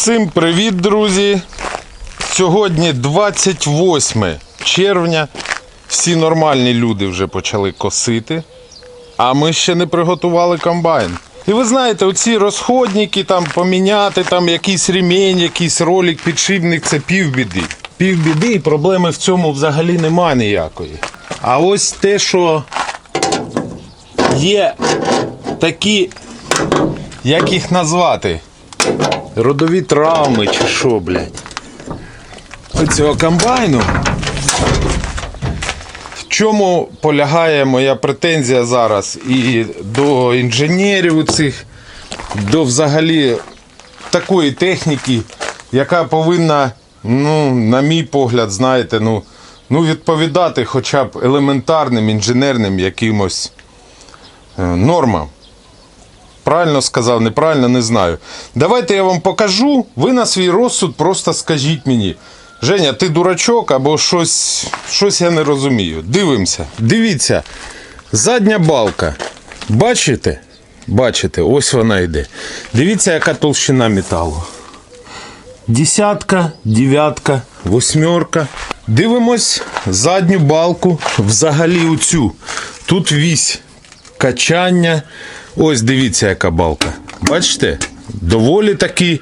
Всім привіт, друзі! Сьогодні 28 червня. Всі нормальні люди вже почали косити, а ми ще не приготували комбайн. І ви знаєте, оці розходники там поміняти, там якийсь ремінь, якийсь ролик, підшипник це півбіди. Півбіди і проблеми в цьому взагалі немає ніякої. А ось те, що є такі, як їх назвати? Родові травми чи що, блядь. Оцього комбайну. В чому полягає моя претензія зараз і до інженерів цих, до взагалі такої техніки, яка повинна, ну, на мій погляд, знаєте, ну, ну відповідати хоча б елементарним інженерним якимось е, нормам. Правильно сказав, неправильно не знаю. Давайте я вам покажу. Ви на свій розсуд просто скажіть мені. Женя, ти дурачок або щось, щось я не розумію. Дивимося. Дивіться. Задня балка. Бачите? Бачите, ось вона йде. Дивіться, яка толщина металу. Десятка, дев'ятка, восьмерка. Дивимось задню балку, взагалі оцю. Тут вісь качання. Ось дивіться, яка балка. Бачите? Доволі таки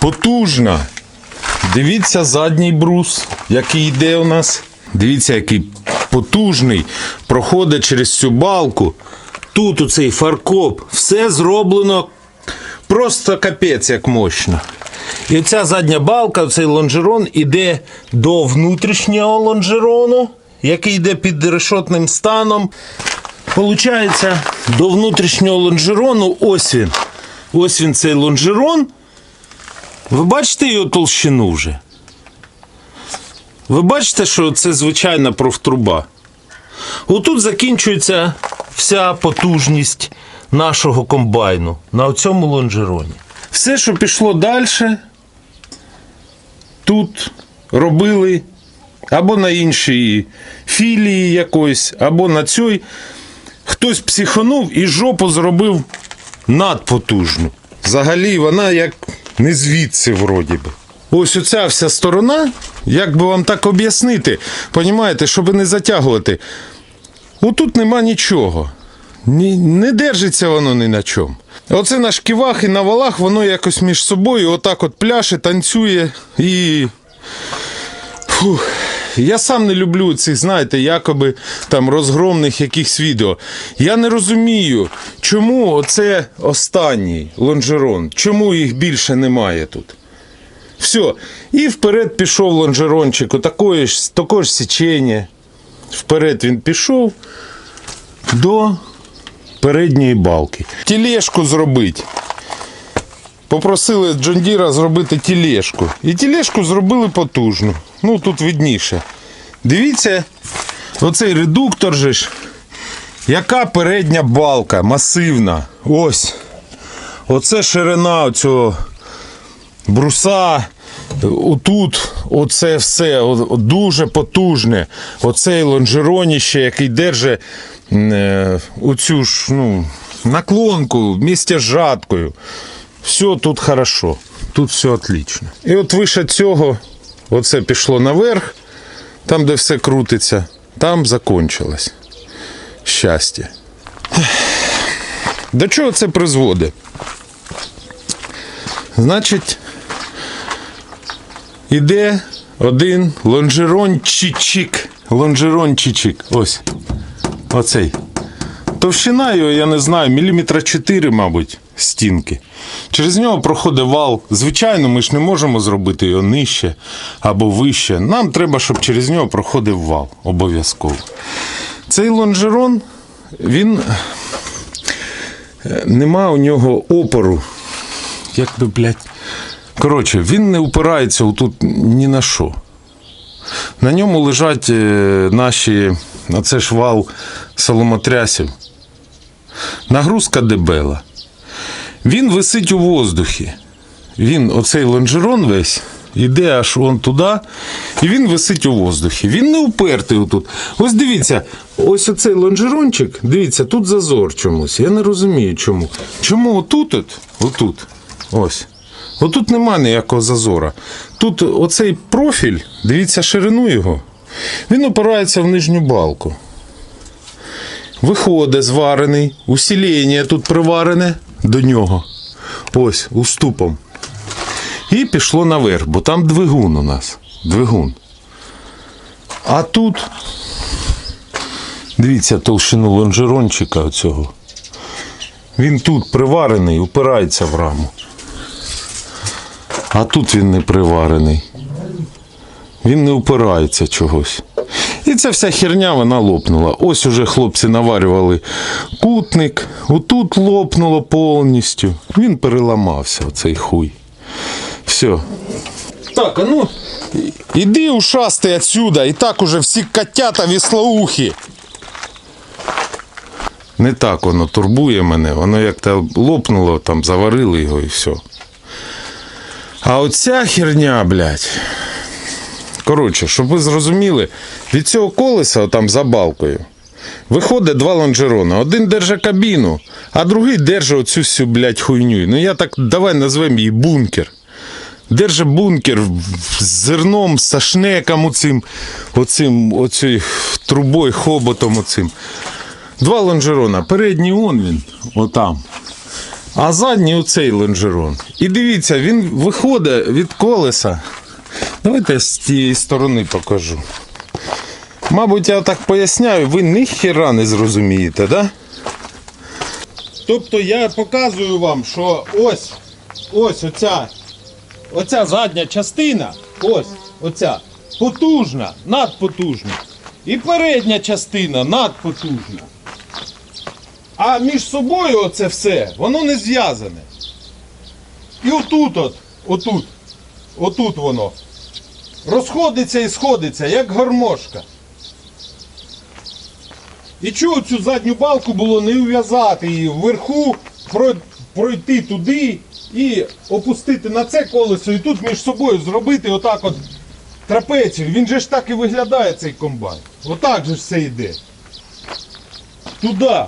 потужна. Дивіться задній брус, який йде у нас. Дивіться, який потужний. Проходить через цю балку. Тут оцей фаркоп. Все зроблено просто капець як мощно. І оця задня балка, цей лонжерон іде до внутрішнього лонжерону, який йде під решотним станом. Получається, до внутрішнього лонжерону ось він. Ось він цей лонжерон. Ви бачите його толщину вже? Ви бачите, що це звичайна профтруба. Отут закінчується вся потужність нашого комбайну на цьому лонжероні. Все, що пішло далі, тут робили або на іншій філії якоїсь, або на цій. Хтось психанув і жопу зробив надпотужну. Взагалі вона як не звідси вроді би. Ось оця вся сторона, як би вам так об'яснити, понімаєте, щоб не затягувати. Отут нема нічого. Ні, не держиться воно ні на чому. Оце на шківах і на валах воно якось між собою отак от пляше, танцює і. Фух. Я сам не люблю цих, знаєте, якоби там розгромних якихось відео. Я не розумію, чому оце останній лонжерон, чому їх більше немає тут. Все. І вперед пішов лонжерончик, отакої ж, такого ж січення. Вперед він пішов до передньої балки. Тілешку зробити. Попросили Джондіра зробити тілешку. І тілешку зробили потужну. Ну тут видніше. Дивіться, оцей редуктор же ж. Яка передня балка масивна. Ось. Оце ширина оцього бруса. Отут, оце все дуже потужне. Оцей лонжероніще, який держить е, оцю ж ну, наклонку вместе з жаткою. Все тут хорошо. Тут все отлично. І от вище цього, оце пішло наверх, там, де все крутиться, там закончилось. Щастя. До чого це призводить? Значить, іде один лонжерончичик. Лонжерончичик. Ось. Оцей. Товщина його, я не знаю, міліметра 4, мабуть, стінки. Через нього проходить вал. Звичайно, ми ж не можемо зробити його нижче або вище. Нам треба, щоб через нього проходив вал. Обов'язково. Цей лонжерон, він. е, Нема у нього опору. Як би, блядь. Коротше, він не упирається тут ні на що. На ньому лежать е, наші, оце ж вал соломотрясів. Нагрузка дебела. Він висить у воздухі. Він, оцей лонжерон весь, іде аж он туди, і він висить у воздухі. Він не упертий отут. Ось дивіться, ось оцей лонжерончик, дивіться, тут зазор чомусь. Я не розумію чому. Чому отут, от, отут, ось. Отут нема ніякого зазора. Тут оцей профіль, дивіться ширину його, він опирається в нижню балку. Виходить зварений, усілення тут приварене до нього. Ось, уступом. І пішло наверх, бо там двигун у нас. Двигун. А тут, дивіться, толщину лонжерончика оцього. Він тут приварений, упирається в раму. А тут він не приварений. Він не упирається чогось. І ця вся херня вона лопнула. Ось уже хлопці наварювали кутник, отут лопнуло повністю. Він переламався, оцей хуй. Все. Так, а ну, іди ушастий отсюда. І так уже всі котята віслоухі. Не так воно турбує мене, воно як-то лопнуло, там заварили його і все. А оця херня, блядь. Коротше, щоб ви зрозуміли, від цього колеса, там за балкою, виходить два лонжерона. Один держа кабіну, а другий держа оцю всю, блядь, хуйню. Ну я так давай назвемо її бункер. Держа бункер з зерном, з шнеком оцим, оцим, оцею трубою, хоботом оцим. Два лонжерона. Передній он він, отам. А задній оцей лонжерон. І дивіться, він виходить від колеса. Давайте я з тієї сторони покажу. Мабуть, я так поясняю, ви ніхіра не зрозумієте, да? Тобто я показую вам, що ось, ось оця, оця задня частина, ось, оця, потужна, надпотужна. І передня частина надпотужна. А між собою оце все, воно не зв'язане. І отут, от, отут, отут воно. Розходиться і сходиться, як гармошка. І чого цю задню балку було не ув'язати її вверху, пройти туди і опустити на це колесо і тут між собою зробити отак от трапецію. Він же ж так і виглядає цей комбайн. Отак же ж все йде. Туди.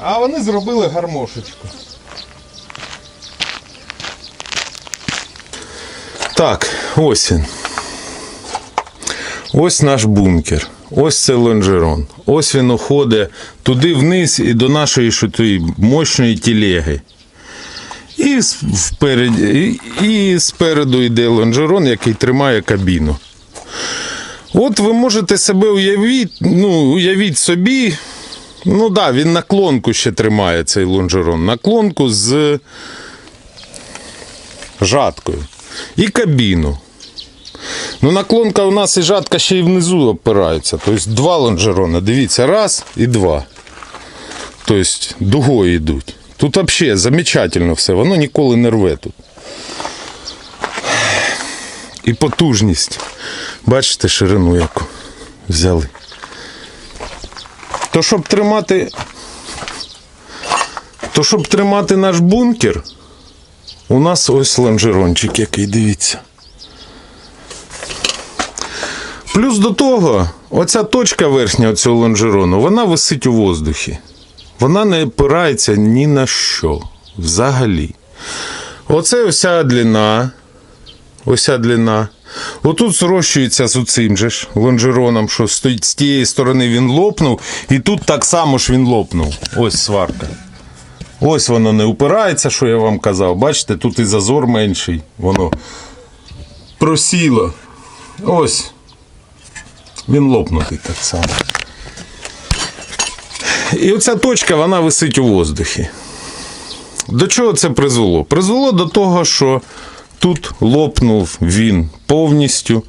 А вони зробили гармошечку. Так, ось він. Ось наш бункер. Ось це лонжерон. Ось він уходить туди вниз і до нашої що тої мощної тілеги. І, с- впереді, і, спереду йде лонжерон, який тримає кабіну. От ви можете себе уявити, ну, уявіть собі. Ну да, він наклонку ще тримає цей лонжерон. Наклонку з жаткою. І кабіну. Ну, наклонка у нас і жатка ще й внизу опирається. Тобто два лонжерони. Дивіться, раз і два. Тобто дугою йдуть. Тут взагалі замечательно все, воно ніколи не рве тут. І потужність. Бачите ширину яку взяли. То щоб тримати. То щоб тримати наш бункер, у нас ось лонжерончик який, дивіться. Плюс до того, оця точка верхня цього лонжерону, вона висить у воздухі. Вона не опирається ні на що. Взагалі. Оце ося длина. Ося длина. Отут зрощується з оцим же ж лонжероном, що з тієї сторони він лопнув, і тут так само ж він лопнув. Ось сварка. Ось воно не упирається, що я вам казав. Бачите, тут і зазор менший. Воно просіло. Ось. Він лопнутий так само. І оця точка вона висить у воздухі. До чого це призвело? Призвело до того, що тут лопнув він повністю.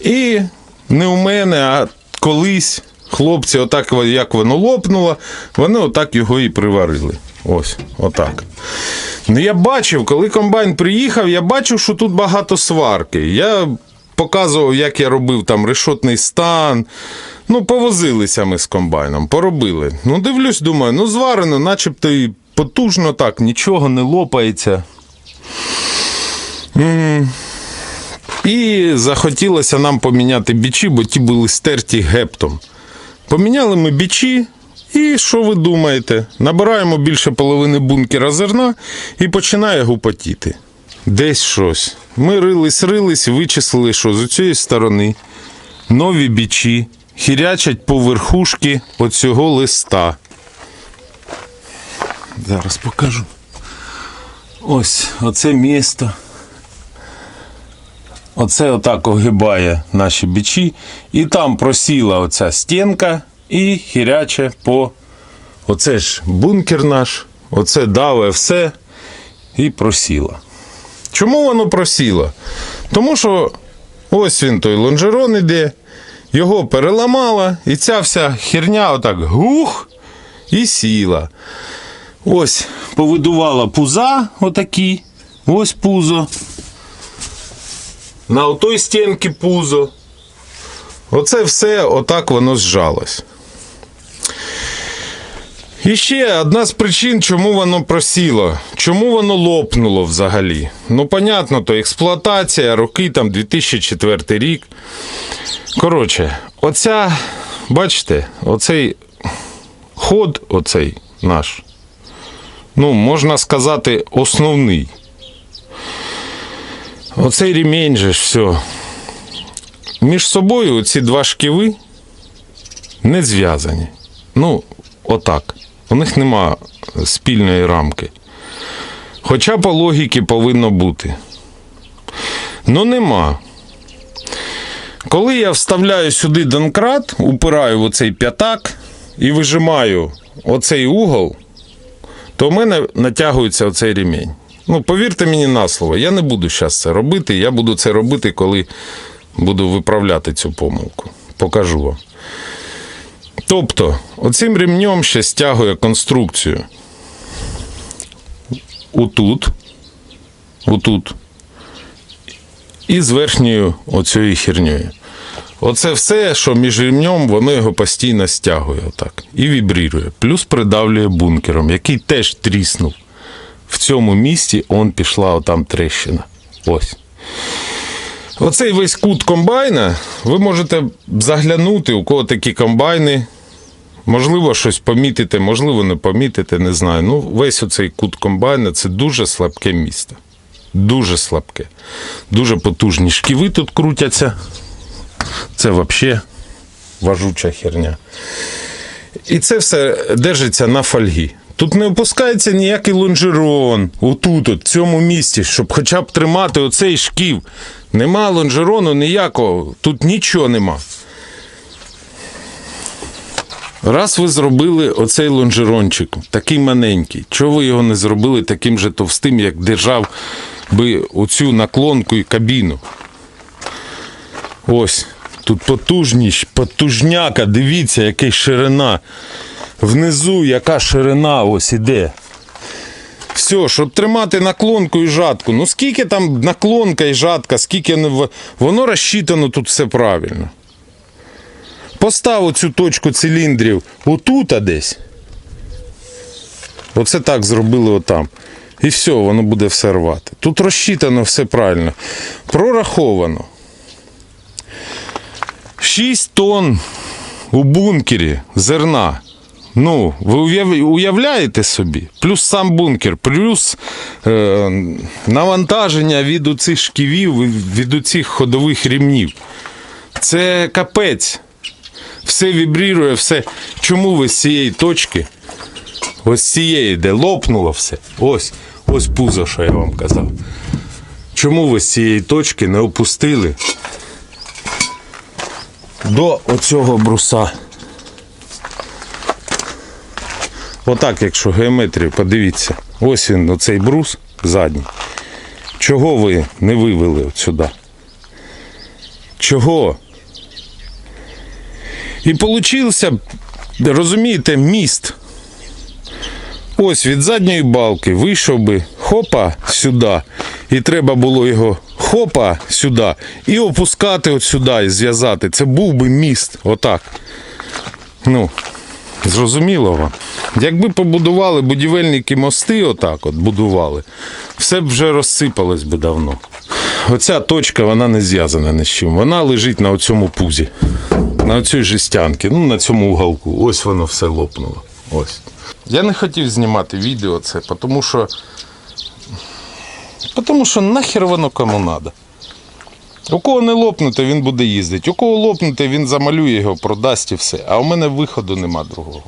І не у мене, а колись хлопці, отак як воно лопнуло, вони отак його і приварили. Ось, отак. Ну, я бачив, коли комбайн приїхав, я бачив, що тут багато сварки. Я показував, як я робив там решотний стан. Ну, повозилися ми з комбайном, поробили. Ну, дивлюсь, думаю, ну зварено, начебто і потужно так, нічого не лопається. І захотілося нам поміняти бічі, бо ті були стерті гептом. Поміняли ми бічі І що ви думаєте? Набираємо більше половини бункера зерна і починає гупотіти. Десь щось. Ми рились, рились, вичислили, що з цієї сторони нові бічі хірячать по верхушки оцього листа. Зараз покажу. Ось оце місто. Оце отак огибає наші бічі. І там просіла оця стінка і хіряче по. Оце ж бункер наш, оце даве все і просіла. Чому воно просіло? Тому що ось він той лонжерон іде, його переламала, і ця вся херня отак гух і сіла. Ось повидувала пуза отакі, ось пузо. На отой стінці пузо. Оце все отак воно зжалось. І ще одна з причин, чому воно просіло, чому воно лопнуло взагалі. Ну, понятно, то експлуатація, роки там 2004 рік. Коротше, оця, бачите, оцей ход, оцей наш, ну, можна сказати, основний. Оцей ремінь же все. Між собою ці два шківи не зв'язані. Ну, отак. У них нема спільної рамки. Хоча по логіки повинно бути. Ну нема. Коли я вставляю сюди донкрат, упираю в оцей п'ятак і вижимаю оцей угол, то в мене натягується оцей ремінь. Ну, повірте мені на слово, я не буду зараз це робити. Я буду це робити, коли буду виправляти цю помилку. Покажу вам. Тобто, оцим ремнем ще стягує конструкцію. Отут. Отут. І з верхньою оцією херньою. Оце все, що між ремнем, воно його постійно стягує отак. І вібрірує. Плюс придавлює бункером, який теж тріснув. В цьому місці он пішла отам трещина. Ось. Оцей весь кут комбайна, ви можете заглянути, у кого такі комбайни. Можливо, щось помітите, можливо, не помітите, не знаю. Ну, весь оцей кут комбайна це дуже слабке місто. Дуже слабке. Дуже потужні шківи тут крутяться. Це взагалі важуча херня. І це все держиться на фольгі. Тут не опускається ніякий лонжерон. Отут, от, в цьому місці, щоб хоча б тримати оцей шків. Нема лонжерону ніякого, тут нічого нема. Раз ви зробили оцей лонжерончик, такий маленький, чого ви його не зробили таким же товстим, як держав би оцю наклонку і кабіну? Ось, тут потужність, потужняка, дивіться, яка ширина. Внизу яка ширина ось іде. Все, щоб тримати наклонку і жатку. Ну скільки там наклонка і жатка, скільки воно розчитано тут все правильно. Постав цю точку циліндрів отут а десь. Оце так зробили отам. І все, воно буде все рвати. Тут розчитано все правильно. Прораховано. 6 тонн у бункері зерна. Ну, ви уявляєте собі? Плюс сам бункер, плюс е, навантаження від оцих шківів, від оцих ходових рівнів. Це капець. Все вібрірує, все. Чому ви з цієї точки? Ось з цієї, де лопнуло все. Ось, ось пузо, що я вам казав. Чому ви з цієї точки не опустили до оцього бруса? Отак, якщо геометрію, подивіться. Ось він, оцей брус задній. Чого ви не вивели от сюди? Чого? І получився, розумієте, міст. Ось від задньої балки вийшов би хопа сюди, і треба було його хопа сюди і опускати от сюди і зв'язати. Це був би міст. Отак. Ну, зрозуміло вам. Якби побудували будівельники мости, отак от будували, все б вже розсипалось би давно. Оця точка вона не зв'язана ні з чим. Вона лежить на оцьому пузі. На цій жестянці, ну на цьому уголку. Ось воно все лопнуло. Ось. Я не хотів знімати відео це, тому що. Тому що нахер воно кому треба. У кого не лопнуте, він буде їздити. У кого лопнуте, він замалює його, продасть і все. А у мене виходу нема другого.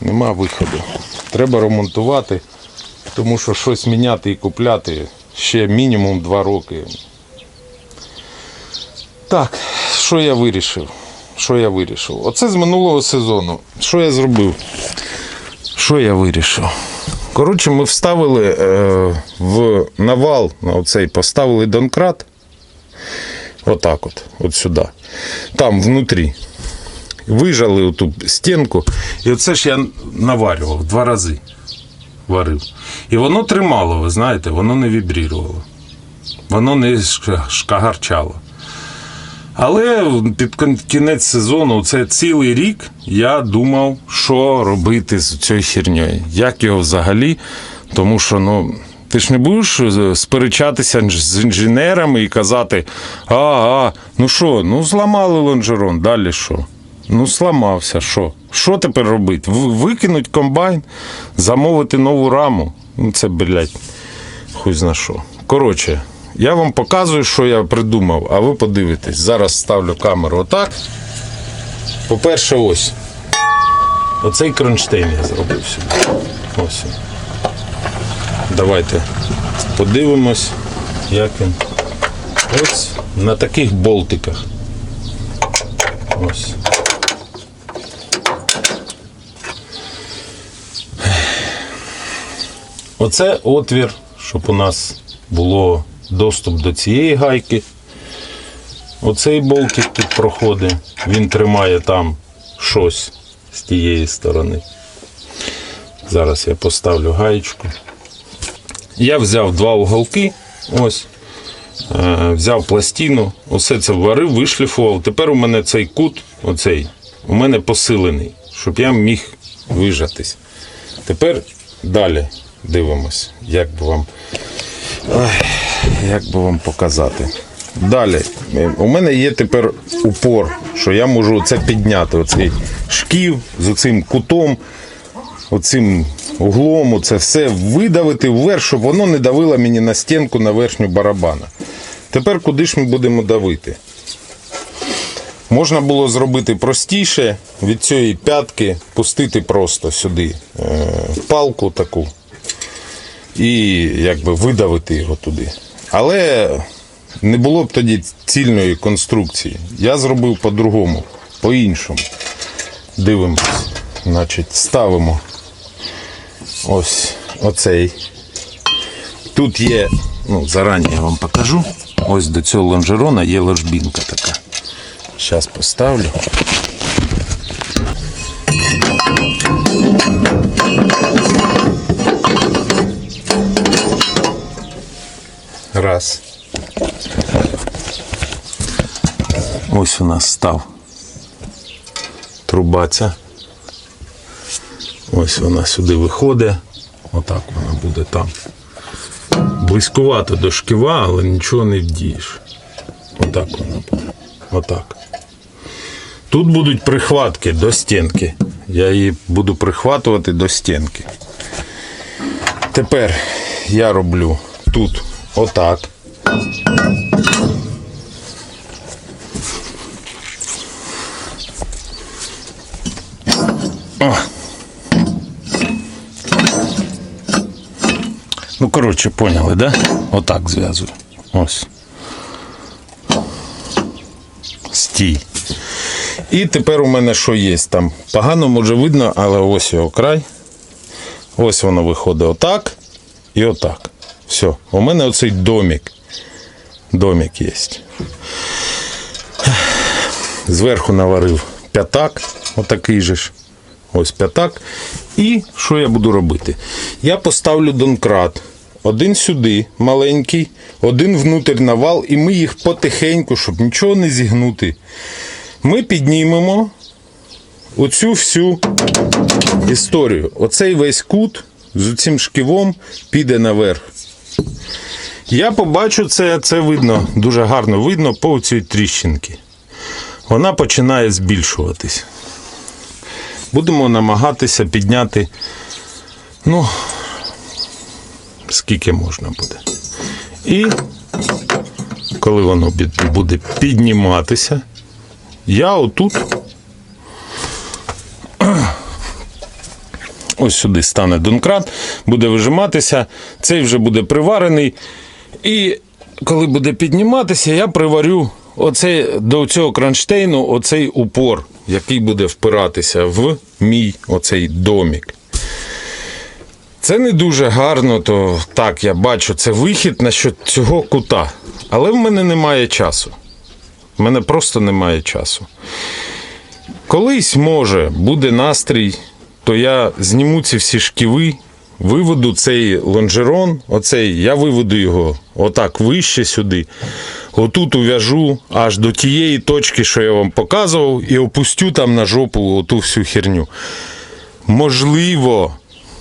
Нема виходу. Треба ремонтувати, тому що щось міняти і купляти ще мінімум 2 роки. Так, що я вирішив? Що я вирішив? Оце з минулого сезону. Що я зробив? Що я вирішив? Коротше, ми вставили е, в навал на оцей поставили донкрат. Отак от, от сюди. Там внутрі. Вижали оту стінку. І оце ж я наварював два рази. Варив. І воно тримало, ви знаєте, воно не вібрірувало. Воно не шка- шкагарчало. Але під кінець сезону, це цілий рік, я думав, що робити з цією херньою. Як його взагалі? Тому що, ну, ти ж не будеш е, сперечатися з інженерами і казати: а, а, ну що, ну зламали лонжерон, далі що? Ну, зламався, що? Що тепер робити? Викинуть комбайн, замовити нову раму. Ну, це, блядь, хуй зна що. Коротше, я вам показую, що я придумав, а ви подивитесь. Зараз ставлю камеру отак. По-перше, ось. Оцей кронштейн я зробив сюди. Ось. Давайте подивимось, як він. Ось на таких болтиках. Ось. Оце отвір, щоб у нас було доступ до цієї гайки. Оцей болтик тут проходить, він тримає там щось з тієї сторони. Зараз я поставлю гаєчку. Я взяв два уголки, ось, е, взяв пластину, усе це варив, вишліфував. Тепер у мене цей кут, оцей, у мене посилений, щоб я міг вижатись. Тепер далі дивимось, як би вам, ай, як би вам показати. Далі, у мене є тепер упор, що я можу це підняти, оцей шків з оцим кутом, оцим углом, це все видавити вверх, щоб воно не давило мені на стінку на верхню барабана. Тепер куди ж ми будемо давити? Можна було зробити простіше від цієї п'ятки пустити просто сюди е, палку таку і якби видавити його туди. Але не було б тоді цільної конструкції. Я зробив по-другому, по-іншому. Дивимось. Значить, ставимо ось оцей. Тут є, ну, зарані я вам покажу. Ось до цього лонжерона є ложбінка така. Зараз поставлю. Раз. Ось у нас став труба ця. Ось вона сюди виходить. Отак вона буде там. Близькувато до шківа, але нічого не вдієш. Отак вона буде. Отак. Тут будуть прихватки до стінки. Я її буду прихватувати до стінки. Тепер я роблю тут отак. О. Ну, коротше, поняли, да? Отак зв'язую. Ось. Стій. І тепер у мене що є там? Погано може видно, але ось його край. Ось воно виходить отак і отак. Все. У мене оцей домик. Домик є. Зверху наварив п'ятак, отакий же ж. Ось п'ятак. І що я буду робити? Я поставлю донкрат. Один сюди, маленький, один внутрь навал, і ми їх потихеньку, щоб нічого не зігнути. Ми піднімемо оцю всю історію. Оцей весь кут з цим шківом піде наверх. Я побачу це, це видно, дуже гарно видно по цій тріщинки. вона починає збільшуватись. Будемо намагатися підняти, ну, скільки можна буде. І коли воно буде підніматися, я отут ось сюди стане донкрат, буде вижиматися, цей вже буде приварений. І коли буде підніматися, я приварю оцей, до цього кронштейну оцей упор, який буде впиратися в мій оцей домік. Це не дуже гарно, то так, я бачу, це вихід насчет цього кута. Але в мене немає часу. В мене просто немає часу. Колись, може, буде настрій, то я зніму ці всі шківи, виведу цей лонжерон, оцей, я виведу його отак вище сюди. Отут ув'яжу аж до тієї точки, що я вам показував, і опустю там на жопу оту всю херню. Можливо,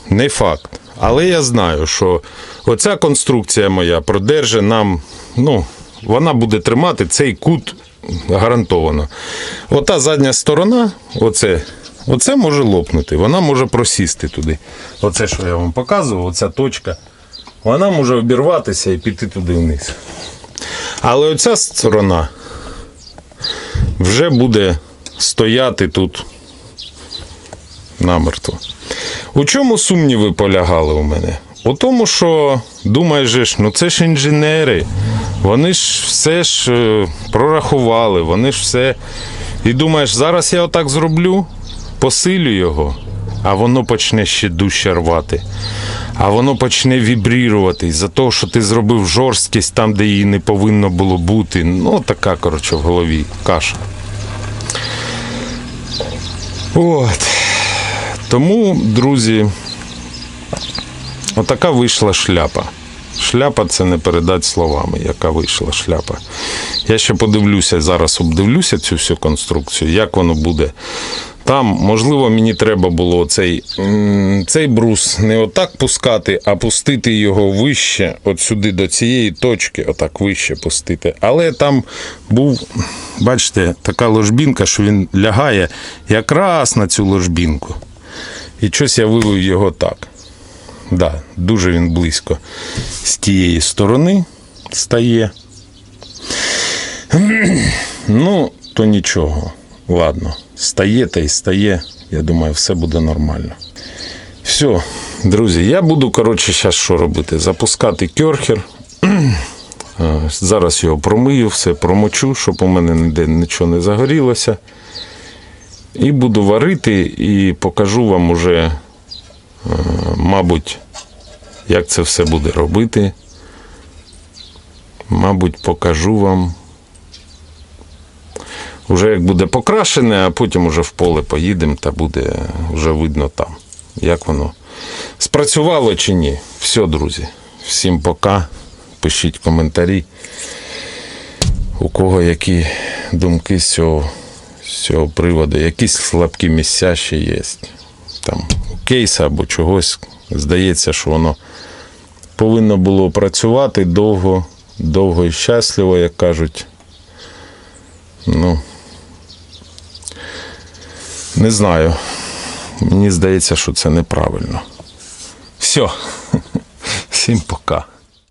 не факт. Але я знаю, що оця конструкція моя продерже нам, ну, вона буде тримати цей кут гарантовано. Ота задня сторона, оце, оце може лопнути, вона може просісти туди. Оце, що я вам показував, оця точка, вона може обірватися і піти туди вниз. Але оця сторона вже буде стояти тут намертво. У чому сумніви полягали у мене? У тому, що думаєш, ну це ж інженери, вони ж все ж е, прорахували, вони ж все. І думаєш, зараз я отак зроблю, посилю його, а воно почне ще дужче рвати. А воно почне вібрірувати із-за того, що ти зробив жорсткість там, де її не повинно було бути. Ну, така, коротше, в голові каша. От. Тому, друзі, отака вийшла шляпа. Шляпа це не передати словами, яка вийшла шляпа. Я ще подивлюся, зараз обдивлюся цю всю конструкцію, як воно буде. Там, можливо, мені треба було цей, цей брус не отак пускати, а пустити його вище, от сюди до цієї точки, отак вище пустити. Але там був, бачите, така ложбінка, що він лягає якраз на цю ложбінку. І щось я вивів його так. Да, дуже він близько з тієї сторони стає. Ну, то нічого. Ладно, стає та й стає. Я думаю, все буде нормально. Все, друзі, я буду, коротше, зараз що робити? Запускати кьорхер. Е, Зараз його промию, все промочу, щоб у мене ніде нічого не загорілося. І буду варити і покажу вам уже, е, мабуть, як це все буде робити. Мабуть, покажу вам. Уже як буде покрашене, а потім уже в поле поїдемо та буде вже видно там, як воно спрацювало чи ні. Все, друзі. Всім пока. Пишіть коментарі. У кого які думки з цього, з цього приводу, якісь слабкі місця ще є. Там кейса або чогось. Здається, що воно повинно було працювати довго, довго і щасливо, як кажуть. Ну, не знаю. Мені здається, що це неправильно. Все. Всім пока.